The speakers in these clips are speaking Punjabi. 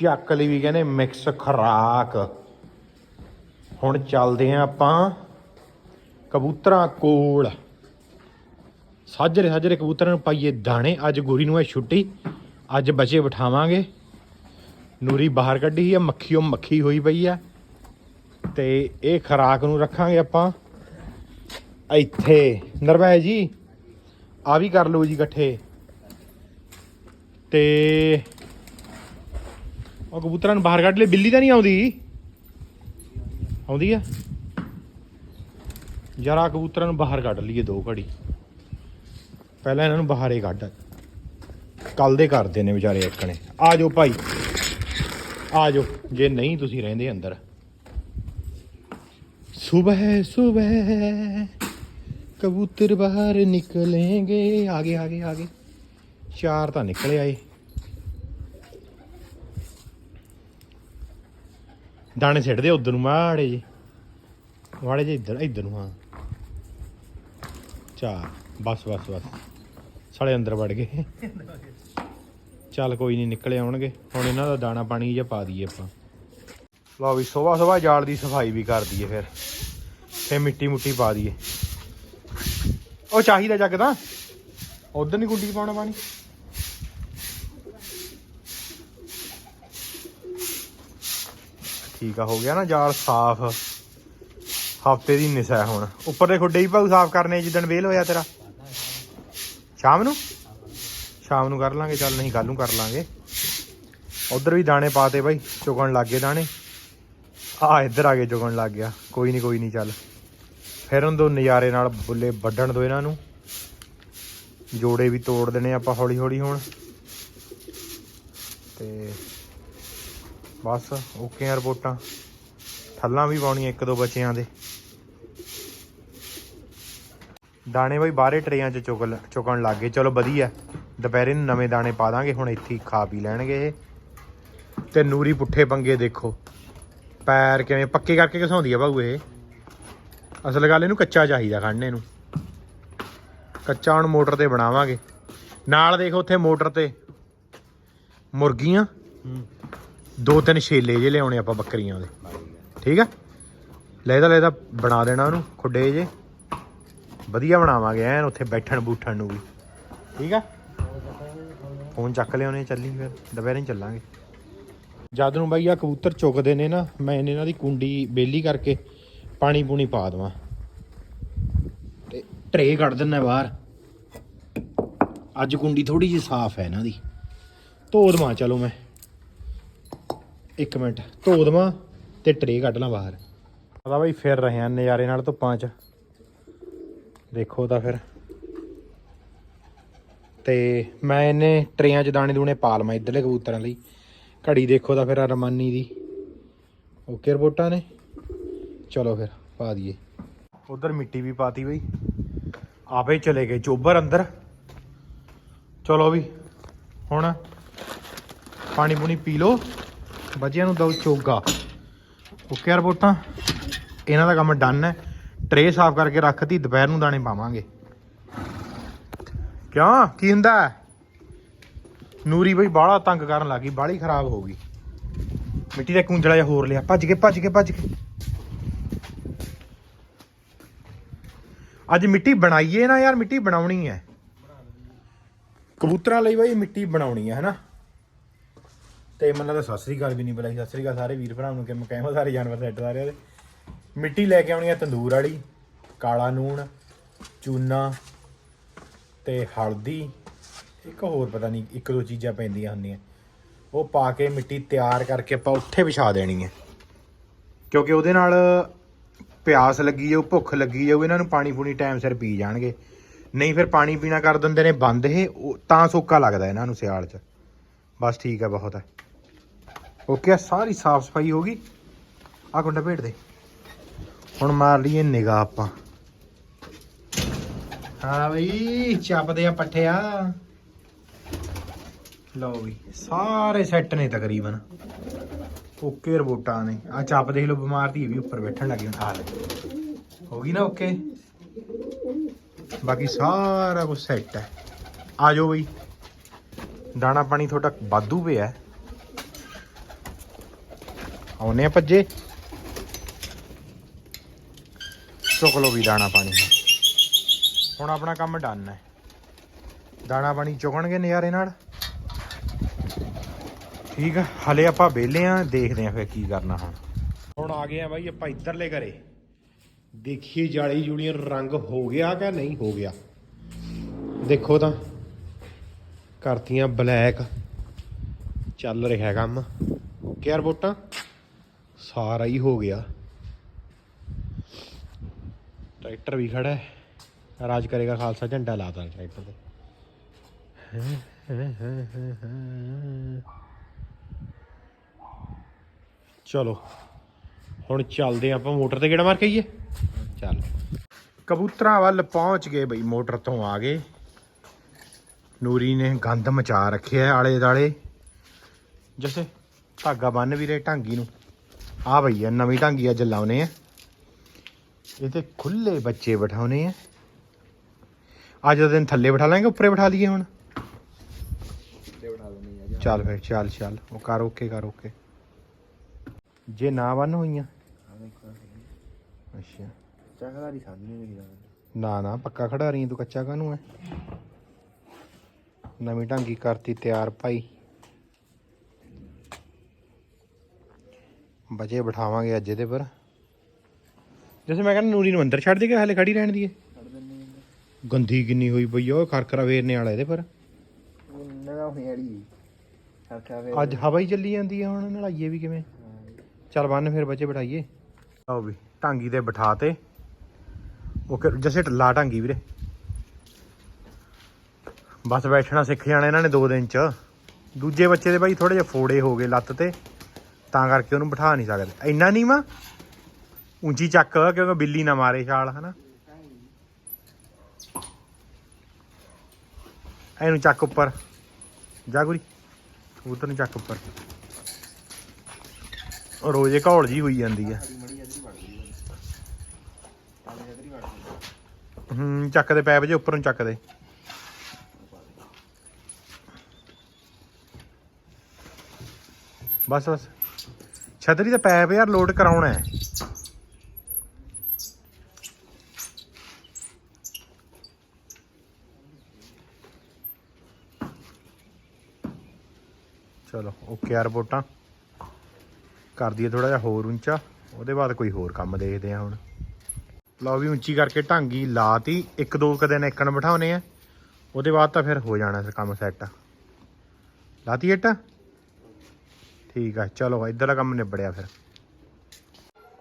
ਚੱਕ ਲਈ ਵੀ ਕਹਿੰਦੇ ਮਿਕਸ ਖਰਾਕ। ਹੁਣ ਚੱਲਦੇ ਆਂ ਆਪਾਂ ਕਬੂਤਰਾਂ ਕੋਲ। ਸਾਜਰੇ ਸਾਜਰੇ ਕਬੂਤਰਾਂ ਨੂੰ ਪਾਈਏ ਦਾਣੇ। ਅੱਜ ਗੋਰੀ ਨੂੰ ਹੈ ਛੁੱਟੀ। ਅੱਜ ਬੱਚੇ ਬਿਠਾਵਾਂਗੇ। ਨੂਰੀ ਬਾਹਰ ਕੱਢੀ ਹੈ ਮੱਖੀਓ ਮੱਖੀ ਹੋਈ ਪਈ ਆ। ਤੇ ਇਹ ਖਰਾਕ ਨੂੰ ਰੱਖਾਂਗੇ ਆਪਾਂ। ਇੱਥੇ। ਨਰਵੈ ਜੀ, ਆ ਵੀ ਕਰ ਲਓ ਜੀ ਇਕੱਠੇ। ਤੇ ਉਹ ਕਬੂਤਰਾਂ ਨੂੰ ਬਾਹਰ ਕੱਢ ਲੈ ਬਿੱਲੀ ਤਾਂ ਨਹੀਂ ਆਉਂਦੀ? ਆਉਂਦੀ ਆ। ਜਰਾ ਕਬੂਤਰਾਂ ਨੂੰ ਬਾਹਰ ਕੱਢ ਲਈਏ ਦੋ ਘੜੀ। ਪਹਿਲਾਂ ਇਹਨਾਂ ਨੂੰ ਬਾਹਰ ਹੀ ਕੱਢ। ਕੱਲ ਦੇ ਕਰਦੇ ਨੇ ਵਿਚਾਰੇ ਇੱਕਣੇ ਆ ਜਾਓ ਭਾਈ। ਆ ਜਾਓ। ਜੇ ਨਹੀਂ, ਤੁਸੀਂ ਰਹਿੰਦੇ ਅੰਦਰ। ਸੁਬਹ ਸੁਬਹ ਕਬੂਤਰ ਬਾਹਰ ਨਿਕਲेंगे ਆਗੇ ਆਗੇ ਆਗੇ ਚਾਰ ਤਾਂ ਨਿਕਲੇ ਆਏ। ਦਾਣੇ ਛੱਡਦੇ ਉਧਰ ਨੂੰ, ਮਾੜੇ ਜੀ ਮਾੜੇ ਜੀ ਇੱਧਰ ਇੱਧਰ ਨੂੰ, ਹਾਂ। ਚਾਰ ਬਸ ਬਸ ਬਸ। ਸਾਲੇ ਅੰਦਰ ਵੜ ਗਏ। ਚੱਲ ਕੋਈ ਨਹੀਂ, ਨਿਕਲੇ ਆਉਣਗੇ। ਹੁਣ ਇਹਨਾਂ ਦਾ ਦਾਣਾ ਪਾਣੀ ਜਿਹਾ ਪਾ ਦਈਏ ਆਪਾਂ। ਲਓ ਵੀ, ਸਵੇਰ ਸਵੇਰ ਜਾਲ ਦੀ ਸਫ਼ਾਈ ਵੀ ਕਰ ਦਈਏ ਫਿਰ। ਫੇ ਮਿੱਟੀ ਮੁੱਟੀ ਪਾ ਦਈਏ। ਉਹ ਚਾਹੀਦਾ ਜੱਗ ਤਾਂ। ਉਧਰ ਨਹੀਂ ਗੁੱਡੀ 'ਚ ਪਾਉਣਾ ਪਾਣੀ। ਠੀਕ ਆ, ਹੋ ਗਿਆ ਨਾ ਜਾਲ ਸਾਫ਼। ਹਫ਼ਤੇ ਦੀ ਨਿਸਾ ਹੁਣ। ਉੱਪਰ ਖੁੱਡੇ ਹੀ ਭਾਉ ਸਾਫ਼ ਕਰਨੇ ਜਿੱਦਣ ਵੇਲ ਹੋਇਆ ਤੇਰਾ। ਸ਼ਾਮ ਨੂੰ? ਸ਼ਾਮ ਨੂੰ ਕਰ ਲਾਂਗੇ, ਚੱਲ ਨਹੀਂ ਕੱਲ ਨੂੰ ਕਰ ਲਾਂਗੇ। ਉਧਰ ਵੀ ਦਾਣੇ ਪਾਤੇ ਬਾਈ, ਚੁਗਣ ਲੱਗ ਗਏ ਦਾਣੇ। ਆ, ਇੱਧਰ ਆ ਕੇ ਚੁਗਣ ਲੱਗ ਗਿਆ। ਕੋਈ ਨਹੀਂ ਕੋਈ ਨਹੀਂ ਚੱਲ। ਫਿਰ ਉਹਨਾਂ ਦੋ ਨਜ਼ਾਰੇ ਨਾਲ ਬੁੱਲੇ ਵੱਢਣ ਦੋ ਇਹਨਾਂ ਨੂੰ। ਜੋੜੇ ਵੀ ਤੋੜ ਦੇਣੇ ਆਪਾਂ ਹੌਲੀ ਹੌਲੀ ਹੁਣ। ਤੇ ਬਸ ਓਕੇ ਆ ਰਿਪੋਰਟਾਂ। ਥੱਲਾਂ ਵੀ ਪਾਉਣੀਆਂ ਇੱਕ ਦੋ ਬੱਚਿਆਂ ਦੇ। ਦਾਣੇ ਬਈ ਬਾਹਰੇ ਟਰੇਆਂ 'ਚ ਚੁਗਲ, ਚੁਗਣ ਲੱਗ ਗਏ। ਚਲੋ ਵਧੀਆ। ਦੁਪਹਿਰੇ ਨੂੰ ਨਵੇਂ ਦਾਣੇ ਪਾ ਦਾਂਗੇ। ਹੁਣ ਇੱਥੇ ਹੀ ਖਾ ਪੀ ਲੈਣਗੇ ਇਹ। ਤੇ ਨੂਰੀ ਪੁੱਠੇ ਪੰਗੇ ਦੇਖੋ। ਪੈਰ ਕਿਵੇਂ, ਪੱਕੇ ਕਰਕੇ ਘਸਾਉਂਦੀ ਆ ਭਾਊ ਇਹ। ਅਸਲ ਗੱਲ ਇਹਨੂੰ ਕੱਚਾ ਚਾਹੀਦਾ ਖੜਨੇ ਨੂੰ। ਕੱਚਾ ਹੁਣ ਮੋਟਰ ਤੇ ਬਣਾਵਾਂਗੇ। ਨਾਲ ਦੇਖੋ ਉੱਥੇ ਮੋਟਰ ਤੇ ਮੁਰਗੀਆਂ। ਦੋ ਤਿੰਨ ਛੇਲੇ ਜੇ ਲਿਆਉਣੇ ਆਪਾਂ ਬੱਕਰੀਆਂ ਦੇ। ਠੀਕ ਆ? ਲੈਦਾ ਲੈਦਾ ਬਣਾ ਦੇਣਾ ਉਹਨੂੰ, ਖੁੱਡੇ ਜੇ। ਵਧੀਆ ਬਣਾਵਾਂਗੇ, ਐਨ ਉੱਥੇ ਬੈਠਣ ਬੂਠਣ ਨੂੰ ਵੀ। ਠੀਕ ਆ? ਫੋਨ ਚੱਕ ਲਿਆਉਣੇ ਚੱਲੀ ਫਿਰ। ਦੁਪਹਿਰੇ ਨੂੰ ਚੱਲਾਂਗੇ। ਜਦ ਨੂੰ ਬਾਈ ਆ ਕਬੂਤਰ ਚੁੱਕਦੇ ਨੇ ਨਾ, ਮੈਂ ਇਹਨਾਂ ਦੀ ਕੁੰਡੀ ਬੇਲੀ ਕਰਕੇ ਪਾਣੀ ਪੂਣੀ ਪਾ ਦਵਾਂ। ਤੇ ਟਰੇ ਕੱਢ ਦਿੰਨਾ ਬਾਹਰ। ਅੱਜ ਕੁੰਡੀ ਥੋੜੀ ਜਿਹੀ ਸਾਫ਼ ਹੈ ਇਹਨਾਂ ਦੀ। ਧੋ ਦਵਾਂ, ਚਲੋ ਮੈਂ। ਇੱਕ ਮਿੰਟ। ਧੋ ਦਵਾਂ ਤੇ ਟਰੇ ਕੱਢ ਲਾਂ ਬਾਹਰ। ਪਤਾ ਬਾਈ ਫਿਰ ਰਹੇ ਆ ਨਜ਼ਾਰੇ ਨਾਲ ਧੁੱਪਾਂ 'ਚ। ਦੇਖੋ ਤਾਂ ਫਿਰ। ਤੇ ਮੈਂ ਇਹਨੇ ਟਰੇਆਂ 'ਚ ਦਾਣੇ ਦੂਣੇ ਪਾ ਲਵਾਂ ਇੱਧਰਲੇ ਕਬੂਤਰਾਂ ਲਈ। ਘੜੀ ਦੇਖੋ ਤਾਂ ਫਿਰ ਅਰਮਾਨੀ ਦੀ। ਓਕੇ ਰਿਪੋਰਟਾਂ ਨੇ? ਚਲੋ ਫਿਰ, ਪਾ ਦਈਏ। ਉਧਰ ਮਿੱਟੀ ਵੀ ਪਾਤੀ ਬਈ। ਆਪੇ ਚਲੇ ਗਏ, ਚੋਬਰ ਅੰਦਰ। ਚਲੋ ਵੀ ਹੁਣ ਪਾਣੀ ਪੂਣੀ ਪੀ ਲਓ। ਬੱਚਿਆਂ ਨੂੰ ਦਓ ਚੋਗਾ। ਓਕੇ ਰਿਪੋਰਟਾਂ ਇਹਨਾਂ ਦਾ ਕੰਮ ਡਨ ਹੈ। ਟਰੇ ਸਾਫ਼ ਕਰਕੇ ਰੱਖਤੀ ਦੁਪਹਿਰ ਨੂੰ ਦਾਣੇ ਪਾਵਾਂਗੇ। ਕਿਉਂ? ਕੀ ਹੁੰਦਾ ਹੈ? ਨੂਰੀ ਬਈ ਬਾਹਲਾ ਤੰਗ ਕਰਨ ਲੱਗੀ ਬਾਹਲੀ ਖਰਾਬ ਹੋ ਗਈ। ਮਿੱਟੀ ਦਾ ਕੁੰਜਲਾ ਜਿਹਾ ਹੋਰ ਲਿਆ, ਭੱਜ ਕੇ ਭੱਜ ਕੇ ਭੱਜ ਕੇ ਅੱਜ ਮਿੱਟੀ ਬਣਾਈਏ ਨਾ ਯਾਰ, ਮਿੱਟੀ ਬਣਾਉਣੀ ਹੈ। ਕਬੂਤਰਾਂ ਲਈ ਬਈ ਮਿੱਟੀ ਬਣਾਉਣੀ ਹੈ, ਹਨਾ? ਤੇ ਮੈਨੂੰ ਲੱਗਦਾ ਸਤਿ ਸ੍ਰੀ ਅਕਾਲ ਵੀ ਨਹੀਂ ਬੁਲਾਈ। ਸਤਿ ਸ੍ਰੀ ਅਕਾਲ ਸਾਰੇ ਵੀਰ ਭਰਾਵਾਂ ਨੂੰ ਕਿ ਮੈਂ ਕਹਿੰਦਾ ਸਾਰੇ ਜਾਨਵਰ ਸੈੱਟ ਸਾਰਿਆਂ ਦੇ ਮਿੱਟੀ ਲੈ ਕੇ ਆਉਣੀ ਹੈ ਤੰਦੂਰ ਵਾਲੀ, ਕਾਲਾ ਨੂਣ, ਚੂਨਾ ਤੇ ਹਲਦੀ। ਇੱਕ ਹੋਰ ਪਤਾ ਨਹੀਂ, ਇੱਕ ਦੋ ਚੀਜ਼ਾਂ ਪੈਂਦੀਆਂ ਹੁੰਦੀਆਂ। ਉਹ ਪਾ ਕੇ ਮਿੱਟੀ ਤਿਆਰ ਕਰਕੇ ਆਪਾਂ ਉੱਥੇ ਵਿਛਾ ਦੇਣੀ ਹੈ ਕਿਉਂਕਿ ਉਹਦੇ ਨਾਲ ਪਿਆਸ ਲੱਗੀ ਜਾਊ, ਭੁੱਖ ਲੱਗੀ ਜਾਊ, ਇਹਨਾਂ ਨੂੰ ਪਾਣੀ ਪੂਣੀ ਟਾਈਮ ਸਿਰ ਪੀ ਜਾਣਗੇ। ਨਹੀਂ ਫਿਰ ਪਾਣੀ ਪੀਣਾ ਕਰ ਦਿੰਦੇ ਨੇ ਬੰਦ ਇਹ, ਉਹ- ਤਾਂ ਸੋਕਾ ਲੱਗਦਾ ਇਹਨਾਂ ਨੂੰ ਸਿਆਲ 'ਚ। ਬਸ ਠੀਕ ਹੈ ਬਹੁਤ ਹੈ ਓਕੇ ਆ ਸਾਰੀ ਸਾਫ਼ ਸਫ਼ਾਈ ਹੋ ਗਈ। ਆ ਕੁੰਡਾ ਭੇਟ ਦੇ। ਹੁਣ ਮਾਰ ਲਈਏ ਨਿਗਾਹ ਆਪਾਂ। ਹਾਂ ਬਈ, ਚੱਪਦੇ ਆ ਪੱਠਿਆ ਲਓ ਵੀ ਸਾਰੇ ਸੈੱਟ ਨੇ ਤਕਰੀਬਨ। ਓਕੇ ਰਬੋਟਾਂ ਨੇ। ਆ ਚੱਪ ਦੇਖ ਲਓ, ਬਿਮਾਰ ਦੀ ਵੀ ਉੱਪਰ ਬੈਠਣ ਲੱਗੀ ਉਠਾ ਲੈ ਹੋ ਗਈ ਨਾ ਓਕੇ? ਬਾਕੀ ਸਾਰਾ ਕੁਝ ਸੈੱਟ ਹੈ। ਆ ਜਾਓ ਬਈ। ਦਾਣਾ ਪਾਣੀ ਤੁਹਾਡਾ ਵਾਧੂ ਪਿਆ। ਹੈ। ਆਉਨੇ ਆ ਭੱਜੇ। ਚੁੱਕ ਲੋ ਵੀ ਦਾਣਾ ਪਾਣੀ ਹੁਣ। ਆਪਣਾ ਕੰਮ ਡਨ ਹੈ। ਦਾਣਾ ਪਾਣੀ ਚੁਗਣਗੇ ਨਜ਼ਾਰੇ ਨਾਲ। ਠੀਕ ਆ, ਹਲੇ ਆਪਾਂ ਵਿਹਲੇ ਆ, ਦੇਖਦੇ ਆ ਫਿਰ ਕੀ ਕਰਨਾ ਹੁਣ। ਹੁਣ ਆ ਗਏ ਆ ਬਾਈ ਆਪਾਂ ਇੱਧਰਲੇ ਘਰੇ। ਦੇਖੀਏ ਜਾਲੀ ਜੁਲੀਆਂ ਰੰਗ ਹੋ ਗਿਆ ਕਿ ਨਹੀਂ ਹੋ ਗਿਆ। ਦੇਖੋ ਤਾਂ, ਕਰਤੀਆਂ ਬਲੈਕ ਚੱਲ ਰਿਹਾ ਕੰਮ। ਓਕੇ ਯਾਰ ਸਾਰਾ ਹੀ ਹੋ ਗਿਆ। ਟਰੈਕਟਰ ਵੀ ਖੜਾ ਹੈ। ਰਾਜ ਕਰੇਗਾ ਖਾਲਸਾ, ਝੰਡਾ ਲਾਤਾ ਟਰੈਕਟਰ ਤੇ। ਚਲੋ, ਹੁਣ ਚੱਲਦੇ ਆਪਾਂ ਮੋਟਰ ਤੇ। ਕਿਹੜਾ ਮਾਰ ਕੇ ਆਈਏ? ਚੱਲ। ਕਬੂਤਰਾਂ ਵੱਲ ਪਹੁੰਚ ਗਏ ਬਈ, ਮੋਟਰ ਤੋਂ ਆ ਗਏ। ਨੂਰੀ ਨੇ ਗੰਦ ਮਚਾ ਰੱਖਿਆ ਆਲੇ ਦਾਲੇ ਜੈਸੇ, ਧਾਗਾ ਬੰਨ ਵੀ ਰਹੇ ਢਾਂਗੀ ਨੂੰ। ਆ ਆ ਨਵੀਂ ਢਾਂਗੀ ਅੱਜ ਲਾਉਨੇ ਆ। ਇਹ ਤੇ ਖੁੱਲੇ ਬੱਚੇ ਬਿਠਾਉਨੇ ਆ। ਅੱਜ ਦਾ ਦਿਨ ਥੱਲੇ ਬਿਠਾ ਲਾਂਗੇ ਉੱਪਰੇ ਬਿਠਾ ਲਈਏ ਹੁਣ। ਚੱਲ ਫਿਰ ਚੱਲ ਚੱਲ। ਉਹ ਕਰ ਓਕੇ ਕਰ ਓਕੇ। ਜੇ ਨਾ ਬੰਨ ਹੋਈਆਂ। ਅੱਛਾ। ਨਹੀਂ ਨਾ ਨਾ ਪੱਕਾ ਖੜਾ ਰਹੀ ਤੂੰ ਕੱਚਾ ਕਾਹਨੂੰ ਐ? ਨਵੀਂ ਢਾਂਗੀ ਕਰਤੀ ਤਿਆਰ ਭਾਈ। ਬਚੇ, ਬਿਠਾਵਾਂਗੇ ਅੱਜ ਇਹਦੇ ਪਰ। ਜਿਵੇਂ ਮੈਂ ਕਹਿੰਦਾ ਨੂਰੀ ਨੂੰ ਅੰਦਰ ਛੱਡ ਦੇ ਹਲੇ ਖੜੀ ਰਹਿਣ ਦੀ ਗੰਦੀ ਕਿੰਨੀ ਹੋਈ ਪਈ ਆ, ਉਹ ਖਰਖਰਾ ਵੇਰਨੇ ਵਾਲਾ ਇਹਦੇ ਪਰ। ਉਹ ਹੋਈ ਅੱਜ ਹਵਾ ਹੀ ਚੱਲੀ ਜਾਂਦੀ ਆ ਹੁਣ, ਨਲਾਈਏ ਵੀ ਕਿਵੇਂ। ਚੱਲ ਬੰਨ ਫਿਰ ਬੱਚੇ, ਬਿਠਾਈਏ। ਆਓ ਵੀ ਟਾਂਗੀ ਤੇ ਬਿਠਾ ਤੇ। ਉਹ ਕਿ- ਜੈਸੇ ਲਾ ਢਾਂਗੀ ਵੀਰੇ। ਬਸ ਬੈਠਣਾ ਸਿੱਖ ਜਾਣਾ ਇਹਨਾਂ ਨੇ 2 ਦਿਨ ਚ। ਦੂਜੇ ਬੱਚੇ ਦੇ ਬਾਈ ਥੋੜੇ ਜਿਹਾ ਫੋੜੇ ਹੋ ਗਏ ਲੱਤ ਤੇ। ਤਾਂ ਕਰਕੇ ਉਹਨੂੰ ਬਿਠਾ ਨਹੀਂ ਸਕਦੇ। ਇੰਨਾ ਨਹੀਂ ਮਾ। ਉੱਚੀ ਚੱਕ ਕਿਉਂਕਿ ਬਿੱਲੀ ਨਾ ਮਾਰੇ ਛਾਲ, ਹਨਾ। ਇਹਨੂੰ ਚੱਕ ਉੱਪਰ। ਜਾ ਗੁਰੀ ਕਬੂਤਰ ਨੂੰ ਚੱਕ ਉੱਪਰ। ਰੋਜ਼ੇ ਘੌਲ ਜੀ ਹੋਈ ਜਾਂਦੀ ਆ। ਮੜੀ ਅਦਰੀ ਵੜ ਹੂੰ, ਚੱਕ ਦੇ ਪੈਪ ਜੇ, ਉੱਪਰ ਨੂੰ ਚੱਕ ਦੇ। ਬਸ ਬਸ। ਛਤਰੀ ਦਾ ਪੈਪ ਯਾਰ ਲੋਡ ਕਰਾਉਣਾ ਹੈ। ਚਲੋ ਓਕੇ ਯਾਰ ਰਿਪੋਰਟਾਂ ਕਰ ਦਈਏ ਥੋੜਾ ਜਿਹਾ ਹੋਰ ਉੱਚਾ, ਉਹਦੇ ਬਾਅਦ ਕੋਈ ਹੋਰ ਕੰਮ ਦੇਖਦੇ ਆ ਹੁਣ। ਲਓ ਵੀ ਉੱਚੀ ਕਰਕੇ ਢਾਂਗੀ ਲਾਤੀ, ਇੱਕ ਦੋ ਕੁ ਦਿਨ ਇੱਕਣ ਬਿਠਾਉਨੇ ਆ, ਉਹਦੇ ਬਾਅਦ ਤਾਂ ਫਿਰ ਹੋ ਜਾਣਾ ਸੀ ਕੰਮ ਸੈੱਟ ਲਾਤੀ ਇੱਟ? ਠੀਕ ਆ, ਚਲੋ ਇੱਧਰ ਦਾ ਕੰਮ ਨਿਬੜਿਆ ਫਿਰ।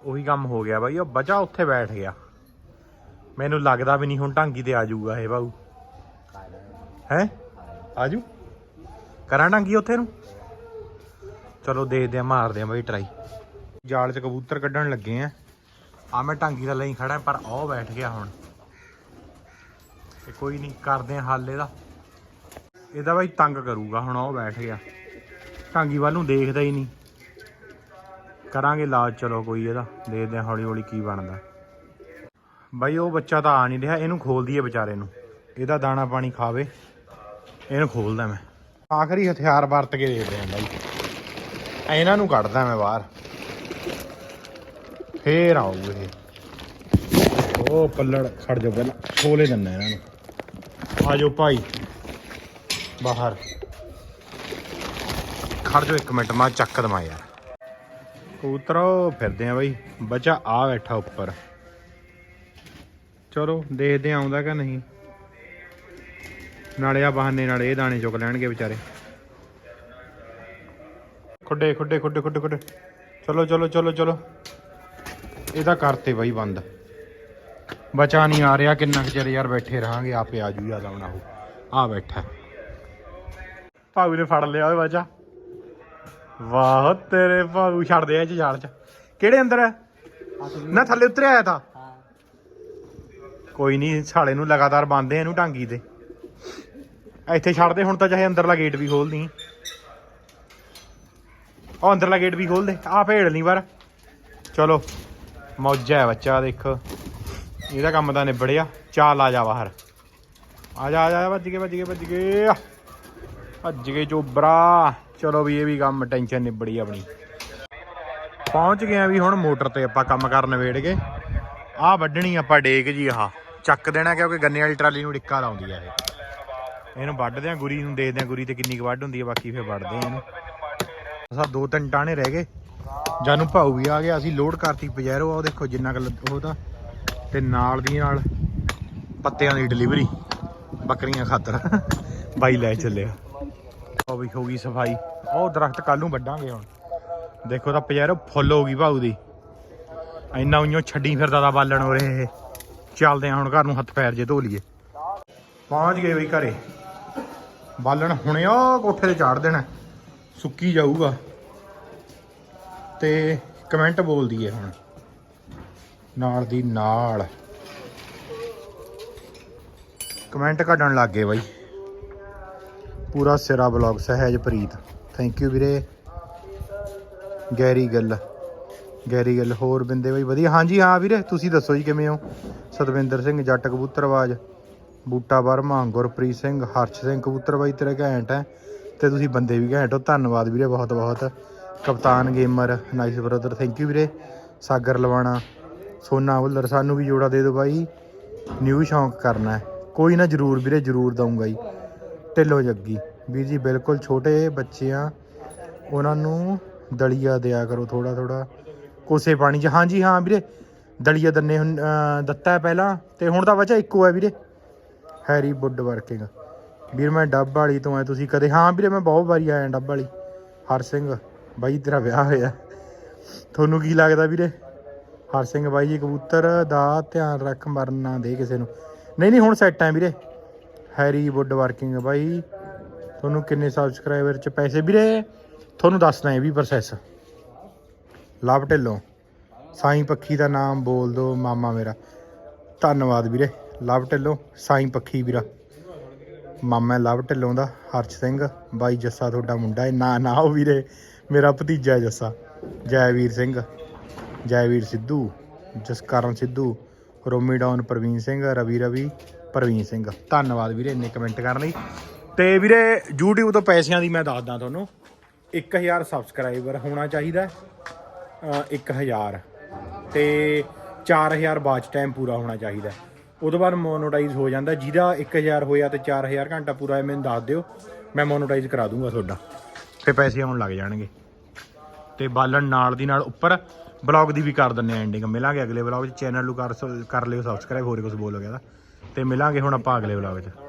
ਉਹੀ ਕੰਮ ਹੋ ਗਿਆ ਬਾਈ, ਉਹ ਬਚਾ ਉੱਥੇ ਬੈਠ ਗਿਆ। ਮੈਨੂੰ ਲੱਗਦਾ ਵੀ ਨਹੀਂ, ਹੁਣ ਢਾਂਗੀ ਤੇ ਆ ਜਾਊਗਾ ਇਹ ਬਾਊ। ਹੈ? ਆਜੂ ਕਰਾਂ ਢਾਂਗੀ ਉੱਥੇ ਨੂੰ? ਚਲੋ ਦੇਖਦੇ ਆ ਮਾਰਦੇ ਆ ਬਾਈ ਟਰਾਈ ਜਾਲ 'ਚ ਕਬੂਤਰ ਕੱਢਣ ਲੱਗੇ ਆ। ਆ ਮੈਂ ਢਾਂਗੀ ਦਾ ਲਈ ਖੜਾ, ਪਰ ਉਹ ਬੈਠ ਗਿਆ ਹੁਣ। ਤੇ ਕੋਈ ਨਹੀਂ, ਕਰਦੇ ਆ ਹੱਲ ਇਹਦਾ ਇਹਦਾ ਬਾਈ ਤੰਗ ਕਰੂਗਾ, ਹੁਣ ਉਹ ਬੈਠ ਗਿਆ। ਢਾਂਗੀ ਵੱਲ ਨੂੰ ਦੇਖਦਾ ਹੀ ਨਹੀਂ। ਕਰਾਂਗੇ ਇਲਾਜ, ਚਲੋ ਕੋਈ ਇਹਦਾ, ਦੇਖਦੇ ਆ ਹੌਲੀ ਹੌਲੀ ਕੀ ਬਣਦਾ। ਬਾਈ, ਉਹ ਬੱਚਾ ਤਾਂ ਆ ਨਹੀਂ ਰਿਹਾ, ਇਹਨੂੰ ਖੋਲ ਦਈਏ ਵਿਚਾਰੇ ਨੂੰ। ਇਹਦਾ ਦਾਣਾ ਪਾਣੀ ਖਾਵੇ, ਇਹਨੂੰ ਖੋਲਦਾ ਮੈਂ। ਆਖਰੀ ਹਥਿਆਰ ਵਰਤ ਕੇ ਦੇਖਦੇ ਆ ਬਾਈ। ਇਹਨਾਂ ਨੂੰ ਕੱਢਦਾ ਮੈਂ ਬਾਹਰ। ਫੇਰ ਆਊ ਇਹ। ਉਹ ਪੱਲੜ, ਖੜ ਜਾ ਪਹਿਲਾਂ, ਖੋਲੇ ਦਿੰਨਾ ਇਹਨਾਂ ਨੂੰ। ਆ ਜਾਓ ਭਾਈ, ਬਾਹਰ। ਖੜ ਜਾਓ ਇੱਕ ਮਿੰਟ, ਮੈਂ ਚੱਕ ਦਵਾਂ ਯਾਰ। ਕਬੂਤਰੋ ਫਿਰਦੇ ਆ ਬਾਈ। ਬੱਚਾ ਆ ਬੈਠਾ ਉੱਪਰ। ਚਲੋ, ਦੇਖਦੇ ਆਉਂਦਾ ਕਿ ਨਹੀਂ। ਨਾਲੇ ਆ ਬਹਾਨੇ ਨਾਲੇ ਇਹ ਦਾਣੇ ਚੁੱਕ ਲੈਣਗੇ ਵਿਚਾਰੇ। ਖੁੱਡੇ ਖੁੱਡੇ ਖੁੱਡੇ ਖੁੱਡੇ ਖੁੱਡੇ। ਚਲੋ ਚਲੋ ਚਲੋ ਚਲੋ। ਇਹਦਾ ਕਰਤੇ ਬਾਈ ਬੰਦ। ਬਚਾ ਨਹੀਂ ਆ ਰਿਹਾ, ਕਿੰਨਾ ਕੁ ਚਿਰ ਯਾਰ ਬੈਠੇ ਰਹਾਂਗੇ, ਆਪੇ ਆ ਜੂ ਯਾਦ ਆਉਣਾ ਉਹ ਆ ਬੈਠਾ। ਭਾਊ ਨੇ ਫੜ ਲਿਆ ਓਏ ਬਚਾ। ਵਾਹ ਤੇਰੇ ਭਾਊ ਛੱਡ ਦੇ ਇਹ ਚ ਜਾਲ ਚ। ਕਿਹੜੇ ਅੰਦਰ ਹੈ ਨਾ ਥੱਲੇ ਉਤਰਿਆ ਆਇਆ ਤਾਂ। ਕੋਈ ਨਹੀਂ ਸਾਲੇ ਨੂੰ ਲਗਾਤਾਰ ਬੰਦੇ ਇਹਨੂੰ ਢਾਂਗੀ ਤੇ। ਇੱਥੇ ਛੱਡ ਦੇ ਹੁਣ ਤਾਂ ਚਾਹੇ ਅੰਦਰਲਾ ਗੇਟ ਵੀ ਖੋਲ ਦੀ ਉਹ ਅੰਦਰਲਾ ਗੇਟ ਵੀ ਖੋਲ ਦੇ ਆ ਭੇੜ ਨਹੀਂ ਵਾਰ ਚਲੋ ਮੌਜਾ ਹੈ ਬੱਚਾ ਦੇਖ। ਇਹਦਾ ਕੰਮ ਤਾਂ ਨਿਬੜਿਆ। ਚਾਲ ਆ ਜਾ ਬਾਹਰ। ਆ ਜਾ ਆ ਜਾ ਭੱਜ ਗਏ ਭੱਜ ਗਏ ਭੱਜ ਗਏ। ਭੱਜ ਗਏ ਚੋਬਰਾ ਚਲੋ ਵੀ ਇਹ ਵੀ ਕੰਮ ਟੈਨਸ਼ਨ ਨਿਬੜੀ ਆਪਣੀ। ਪਹੁੰਚ ਗਏ ਆ ਵੀ ਹੁਣ ਮੋਟਰ ਤੇ ਆਪਾਂ ਕੰਮ ਕਰਨ ਨਵੇੜ ਕੇ। ਆਹ ਵੱਢਣੀ ਆਪਾਂ ਡੇਕ ਜੀ ਆਹ। ਚੱਕ ਦੇਣਾ ਕਿਉਂਕਿ ਗੰਨੇ ਵਾਲੀ ਟਰਾਲੀ ਨੂੰ ਡਿੱਕਾ ਲਾਉਂਦੀ ਆ ਇਹ। ਇਹਨੂੰ ਵੱਢਦੇ ਆ, ਗੁਰੀ ਨੂੰ ਦੇਖਦੇ ਆ, ਗੁਰੀ ਤੇ ਕਿੰਨੀ ਕੁ ਵੱਢ ਹੁੰਦੀ ਆ, ਬਾਕੀ ਫੇਰ ਵੱਢਦੇ ਆ ਇਹਨੂੰ। ਅਸਾਂ ਦੋ ਤਿੰਨ ਟਾਣੇ ਰਹਿ ਗਏ। ਜਾਨੂੰ ਭਾਊ ਵੀ ਆ ਗਿਆ, ਅਸੀਂ ਲੋਡ ਕਰਤੀ ਪਜੈਰੋ ਆ ਉਹ ਦੇਖੋ ਜਿੰਨਾ ਕੁ ਲੱਦ- ਉਹ ਤਾਂ। ਤੇ ਨਾਲ ਦੀ ਨਾਲ ਪੱਤਿਆਂ ਦੀ ਡਿਲੀਵਰੀ। ਬੱਕਰੀਆਂ ਖਾਤਰ। ਬਾਈ ਲੈ ਚੱਲਿਆ। ਉਹ ਵੀ ਹੋ ਗਈ ਸਫ਼ਾਈ। ਉਹ ਦਰਖਤ ਕੱਲ ਨੂੰ ਵੱਢਾਂਗੇ ਹੁਣ। ਦੇਖੋ ਤਾਂ ਪਜੈਰੋ ਫੁੱਲ ਹੋ ਗਈ ਭਾਊ ਦੀ। ਇੰਨਾ ਉਈਓ ਛੱਡੀ ਫਿਰਦਾ ਦਾ ਬਾਲਣ ਹੋ ਚੱਲਦੇ ਆ ਹੁਣ ਘਰ ਨੂੰ ਹੱਥ ਪੈਰ ਜੇ ਧੋ ਲਈਏ। ਪਹੁੰਚ ਗਏ ਬਈ ਘਰੇ। ਬਾਲਣ ਹੁਣੇ ਉਹ ਕੋਠੇ ਤੇ ਚਾੜ ਦੇਣਾ। ਸੁੱਕੀ ਜਾਊਗਾ। ਤੇ ਕਮੈਂਟ ਬੋਲਦੀ ਦਈਏ ਹੁਣ। ਨਾਲ ਦੀ ਨਾਲ। ਕਮੈਂਟ ਕੱਢਣ ਲੱਗ ਗਏ ਬਾਈ। ਪੂਰਾ ਸਿਰਾ ਬਲੌਗ ਸਹਿਜਪ੍ਰੀਤ ਥੈਂਕ ਯੂ ਵੀਰੇ। ਗੈਰੀ ਗੱਲ। ਗੈਰੀ ਗੱਲ। ਹੋਰ ਬਿੰਦੇ ਬਾਈ, ਵਧੀਆ? ਹਾਂਜੀ, ਹਾਂ ਵੀਰੇ, ਤੁਸੀਂ ਦੱਸੋ ਜੀ ਕਿਵੇਂ ਹੋ? ਸਤਵਿੰਦਰ ਸਿੰਘ, ਜੱਟ ਕਬੂਤਰਵਾਜ ਬੂਟਾ ਵਰਮਾ, ਗੁਰਪ੍ਰੀਤ ਸਿੰਘ, ਹਰਸ਼ ਸਿੰਘ ਕਬੂਤਰ ਬਾਈ, ਤੇਰੇ ਘੈਂਟ ਹੈ। ਤੇ ਤੁਸੀਂ ਬੰਦੇ ਵੀ ਘੈਂਟ ਹੋ। ਧੰਨਵਾਦ ਵੀਰੇ, ਬਹੁਤ ਬਹੁਤ। Kaptan gamer nice brother thank you ਵੀਰੇ। ਸਾਗਰ ਲਵਾਣਾ, ਸੋਨਾ ਹੁੱਲਰ, ਸਾਨੂੰ ਵੀ ਜੋੜਾ ਦੇ ਦਿਓ ਬਾਈ। ਨਿਊ ਸ਼ੌਂਕ ਕਰਨਾ ਕੋਈ ਨਾ ਜਰੂਰ ਵੀਰੇ, ਜਰੂਰ ਦਊਂਗਾ ਜੀ। ਢਿੱਲੋ ਜੱਗੀ। ਵੀਰ ਜੀ ਬਿਲਕੁਲ ਛੋਟੇ ਬੱਚੇ ਆ ਉਹਨਾਂ ਨੂੰ ਦਲੀਆ ਦਿਆ ਕਰੋ ਥੋੜਾ ਥੋੜਾ ਕੋਸੇ ਪਾਣੀ 'ਚ। ਹਾਂਜੀ ਹਾਂ ਵੀਰੇ ਦਲੀਆ ਦੰਨੇ ਹੁਣ, ਦਿੱਤਾ ਪਹਿਲਾਂ ਤੇ ਹੁਣ ਤਾਂ ਬੱਚਾ ਇੱਕੋ ਹੈ ਵੀਰੇ। Harry Wood working. ਵੀਰ ਮੈਂ ਡੱਬ ਵਾਲੀ ਤੋਂ ਆ ਤੁਸੀਂ ਕਦੇ ਹਾਂ ਵੀਰੇ ਮੈਂ ਬਹੁਤ ਵਾਰੀ ਆਇਆ ਡੱਬ ਵਾਲੀ। ਹਰ ਸਿੰਘ ਬਾਈ ਤੇਰਾ ਵਿਆਹ ਹੋਇਆ। ਤੁਹਾਨੂੰ ਕੀ ਲੱਗਦਾ ਵੀਰੇ? ਹਰ ਸਿੰਘ ਬਾਈ ਜੀ ਕਬੂਤਰ ਦਾ ਧਿਆਨ ਰੱਖ ਮਰਨ ਨਾ ਦੇ ਕਿਸੇ ਨੂੰ। ਨਹੀਂ ਨਹੀਂ ਹੁਣ ਸੈੱਟ ਆ ਵੀਰੇ। ਹੈਰੀ ਵੁੱਡ ਵਰਕਿੰਗ ਬਾਈ। ਤੁਹਾਨੂੰ ਕਿੰਨੇ ਸਬਸਕ੍ਰਾਈਬਰ ਚ ਪੈਸੇ ਵੀਰੇ ਤੁਹਾਨੂੰ ਦੱਸਦਾ ਇਹ ਵੀ ਪ੍ਰੋਸੈਸ ਲਵ ਢਿੱਲੋਂ। ਸਾਈਂ ਪੱਖੀ ਦਾ ਨਾਮ ਬੋਲ ਦੋ ਮਾਮਾ ਮੇਰਾ। ਧੰਨਵਾਦ ਵੀਰੇ। ਲਵ ਢਿੱਲੋਂ, ਸਾਈਂ ਪੱਖੀ ਵੀਰਾ। ਮਾਮਾ ਲਵ ਢਿੱਲੋਂ ਦਾ, ਹਰਸ਼ ਸਿੰਘ। ਬਾਈ ਜੱਸਾ ਤੁਹਾਡਾ ਮੁੰਡਾ ਹੈ। ਨਾ ਨਾ ਉਹ ਵੀਰੇ, ਮੇਰਾ ਭਤੀਜਾ ਜੱਸਾ। ਜੈਵੀਰ ਸਿੰਘ। ਜੈਵੀਰ ਸਿੱਧੂ, ਜਸਕਰਨ ਸਿੱਧੂ, ਰੋਮੀ ਡਾਊਨ ਪ੍ਰਵੀਨ ਸਿੰਘ, ਰਵੀ ਰਵੀ। ਪ੍ਰਵੀਨ ਸਿੰਘ। ਧੰਨਵਾਦ ਵੀਰੇ ਇੰਨੇ ਕਮੈਂਟ ਕਰਨ ਲਈ। ਤੇ ਵੀਰੇ YouTube ਤੋਂ ਪੈਸਿਆਂ ਦੀ ਮੈਂ ਦੱਸਦਾ ਤੁਹਾਨੂੰ 1000 ਸਬਸਕ੍ਰਾਈਬਰ ਹੋਣਾ ਚਾਹੀਦਾ ਅ, 1000 ਤੇ 4000 ਵਾਚ ਟਾਈਮ ਪੂਰਾ ਹੋਣਾ ਚਾਹੀਦਾ ਉਦੋਂ ਬਾਅਦ ਮੋਨੋਟਾਈਜ਼ ਹੋ ਜਾਂਦਾ ਜਿਹਦਾ 1000 ਹੋਇਆ ਤੇ 4000 ਘੰਟਾ ਪੂਰਾ ਹੋਇਆ ਮੈਨੂੰ ਦੱਸ ਦਿਓ। ਮੈਂ ਮੋਨੋਟਾਈਜ਼ ਕਰਾ ਦੂੰਗਾ ਤੁਹਾਡਾ। ਫੇ ਪੈਸੇ ਆਉਣ ਲੱਗ ਜਾਣਗੇ। ਤੇ ਬਾਲਣ ਨਾਲ ਦੀ ਨਾਲ ਉੱਪਰ ਬਲੌਗ ਦੀ ਵੀ ਕਰ ਦਿੰਨੇ ਆ ਐਂਡਿੰਗ ਮਿਲਾਂਗੇ ਅਗਲੇ ਬਲੌਗ 'ਚ ਚੈਨਲ ਨੂੰ ਕਰ ਕਰ ਲਿਓ ਸਬਸਕ੍ਰਾਈਬ ਹੋਰ ਕੁਝ ਬੋਲੋਗੇ ਤਾਂ। ਤੇ ਮਿਲਾਂਗੇ ਹੁਣ ਆਪਾਂ ਅਗਲੇ ਬਲੌਗ 'ਚ।